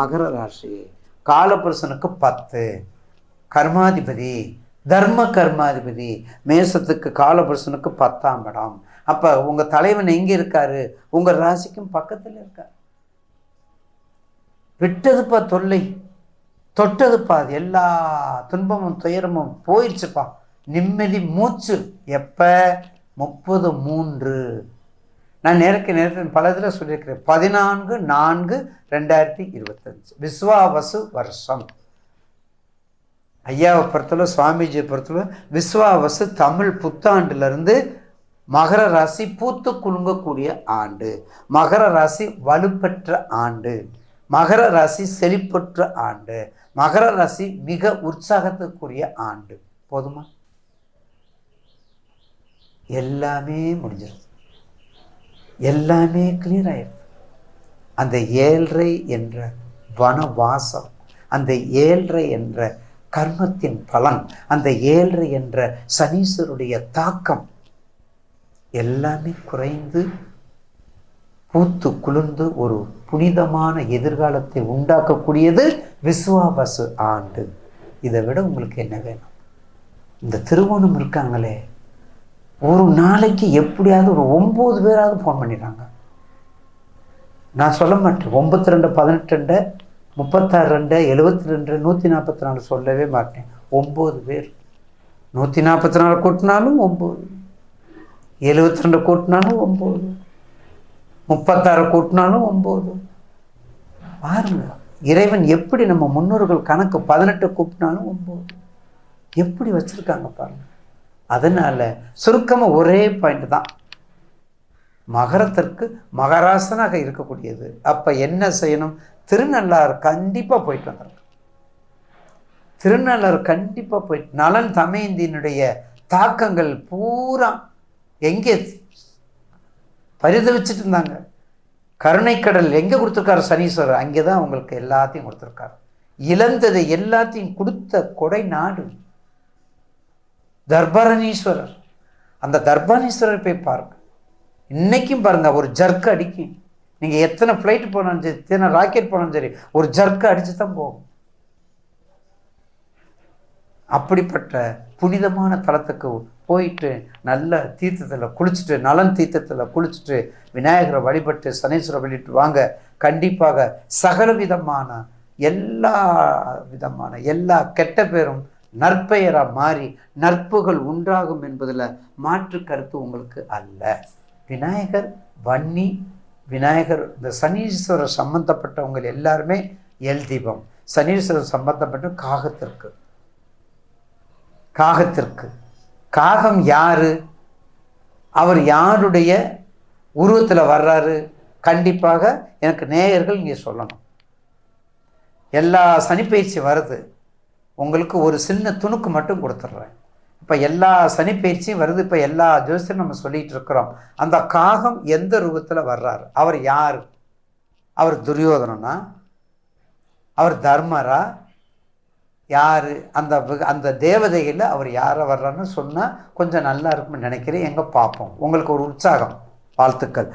மகர ராசி காலபுருஷனுக்கு பத்து கர்மாதிபதி தர்ம கர்மாதிபதி மேசத்துக்கு காலபுருஷனுக்கு பத்தாம் இடம். அப்போ உங்கள் தலைவன் எங்கே இருக்காரு? உங்கள் ராசிக்கும் பக்கத்தில் இருக்கார். விட்டதுப்பா தொல்லை தொட்டதுப்பா அது எல்லா துன்பமும் துயரமும் போயிடுச்சுப்பா நிம்மதி மூச்சு எப்போ? முப்பது மூன்று. நான் நேருக்கு நேரத்தில் பல இதில் சொல்லியிருக்கிறேன். பதினான்கு நான்கு ரெண்டாயிரத்தி இருபத்தஞ்சு. விஸ்வாவசு வருஷம். ஐயாவை பொறுத்தளவு சுவாமிஜியை பொறுத்தளவு விஸ்வாவசு தமிழ் புத்தாண்டுலேருந்து மகர ராசி பூத்து குலுங்கக்கூடிய ஆண்டு. மகர ராசி வலுப்பெற்ற ஆண்டு. மகர ராசி செழிப்பற்ற ஆண்டு. மகர ராசி மிக உற்சாகத்துக்குரிய ஆண்டு. போதுமா? எல்லாமே முடிஞ்சிருது. எல்லாமே கிளியர் ஆயிடுது. அந்த ஏழ்ரை என்ற வனவாசம் அந்த ஏழ்ரை என்ற கர்மத்தின் பலன் அந்த ஏழ்ரை என்ற சனீஸ்வருடைய தாக்கம் எல்லாமே குறைந்து பூத்து குளிர்ந்து ஒரு புனிதமான எதிர்காலத்தை உண்டாக்கக்கூடியது விசுவாபசு ஆண்டு. இதை விட உங்களுக்கு என்ன வேணும்? இந்த திருவோணம் இருக்காங்களே ஒரு நாளைக்கு எப்படியாவது ஒரு ஒம்பது பேராவது ஃபோன் பண்ணிடுறாங்க. நான் சொல்ல மாட்டேன். ஒம்பத்தி ரெண்டு பதினெட்டு ரெண்டு முப்பத்தாறு ரெண்டு எழுபத்தி ரெண்டு நூற்றி நாற்பத்தி நாலு சொல்லவே மாட்டேன். ஒம்பது பேர். நூற்றி நாற்பத்தி நாலு கூட்டினாலும் ஒம்பது எழுபத்தி ரெண்டு கூட்டினாலும் ஒம்பது முப்பத்தாறு கூட்டினாலும் ஒம்பது பாருங்க இறைவன் எப்படி நம்ம முன்னோர்கள் கணக்கு பதினெட்டு கூப்பிட்டாலும் ஒம்பது எப்படி வச்சுருக்காங்க பாருங்கள் அதனால் சுருக்கமாக ஒரே பாயிண்ட் தான். மகரத்திற்கு மகராசனாக இருக்கக்கூடியது. அப்போ என்ன செய்யணும்? திருநள்ளாறு கண்டிப்பாக போயிட்டு வந்துருங்க திருநள்ளாறு கண்டிப்பாக போயிட்டு நலன் தமையந்தியினுடைய தாக்கங்கள் பூரா எங்கே பரிதவிச்சிட்டு இருந்தாங்க. கருணைக்கடல் எங்கே கொடுத்துருக்காரு சனீஸ்வரர்? அங்கே தான் உங்களுக்கு எல்லாத்தையும் கொடுத்துருக்காரு. இழந்ததை எல்லாத்தையும் கொடுத்த கொடை நாடு. தர்பரணீஸ்வரர் அந்த தர்பரணீஸ்வரர் போய் பாருங்க. இன்றைக்கும் பாருங்கள் ஒரு ஜர்க்கு அடிக்கும் நீங்கள் எத்தனை ஃப்ளைட் போனாலும் சரி எத்தனை ராக்கெட் போனாலும் சரி ஒரு ஜர்க்கு அடித்து தான் போகும். அப்படிப்பட்ட புனிதமான தலத்துக்கு போயிட்டு நல்ல தீர்த்தத்தில் குளிச்சுட்டு நலன் தீர்த்தத்தில் குளிச்சுட்டு விநாயகரை வழிபட்டு சனீஸ்வரை வழிபட்டு வாங்க. கண்டிப்பாக சகல விதமான எல்லா விதமான எல்லா கெட்ட பேரும் நற்பெயராக மாறி நற்புகள் உண்டாகும் என்பதில் மாற்று கருத்து உங்களுக்கு அல்ல. விநாயகர் வன்னி விநாயகர் இந்த சனீஸ்வரர் சம்பந்தப்பட்டவங்க எல்லாருமே எல் தீபம். சனீஸ்வரர் சம்பந்தப்பட்ட காகத்திற்கு. காகத்திற்கு. காகம் யாரு? அவர் யாருடைய உருவத்தில் வர்றாரு? கண்டிப்பாக எனக்கு நேயர்கள் இங்கே சொல்லணும். எல்லா சனிப்பயிற்சி வருது. உங்களுக்கு ஒரு சின்ன துணுக்கு மட்டும் கொடுத்துட்றேன் இப்போ எல்லா சனிப்பயிற்சியும் வருது. இப்போ எல்லா ஜோசியரும் நம்ம சொல்லிகிட்டு இருக்கிறோம். அந்த காகம் எந்த ரூபத்தில் வர்றாரு? அவர் யார்? அவர் துரியோதனனா? அவர் தர்மரா? யார்? அந்த அந்த தேவதையில் அவர் யாரை வர்றான்னு சொன்னால் கொஞ்சம் நல்லா இருக்கும்னு நினைக்கிறேன். எங்கே பார்ப்போம். உங்களுக்கு ஒரு உற்சாகம். வாழ்த்துக்கள்.